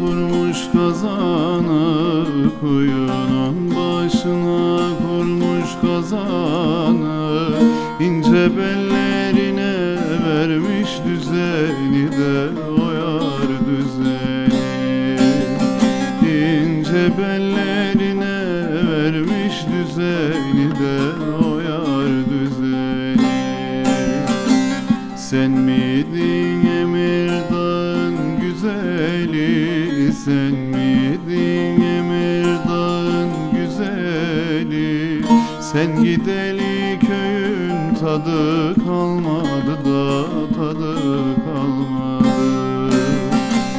kurmuş kazana Kuyunun başına kurmuş kazana. İnce bellerine vermiş düzeni de oyar düzeni. İnce bellerine vermiş düzeni de oyar düzeni. Sen miydin emirdar güzeli Sen miydin Emirdağ'ın güzeli. Sen gideli köyün tadı kalmadı da tadı kalmadı.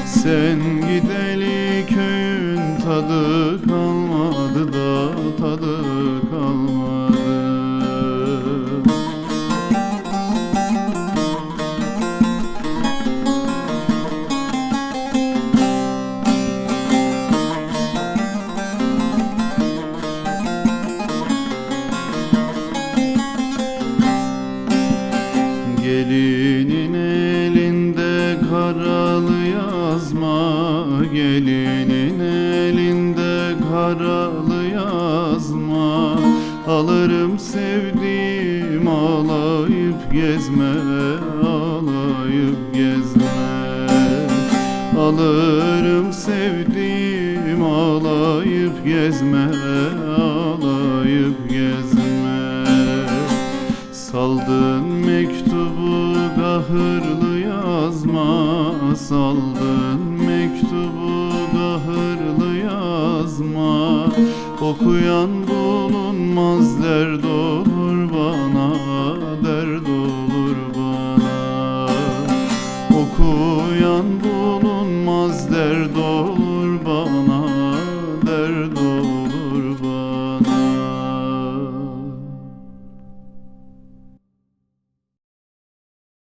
Sen gideli köyün tadı kalmadı da tadı Gelinin elinde karalı yazma Gelinin elinde karalı yazma. Alırım sevdiğim alayıp gezme Alayıp gezme. Alırım sevdiğim alayıp gezme Okuyan bulunmaz dert olur bana.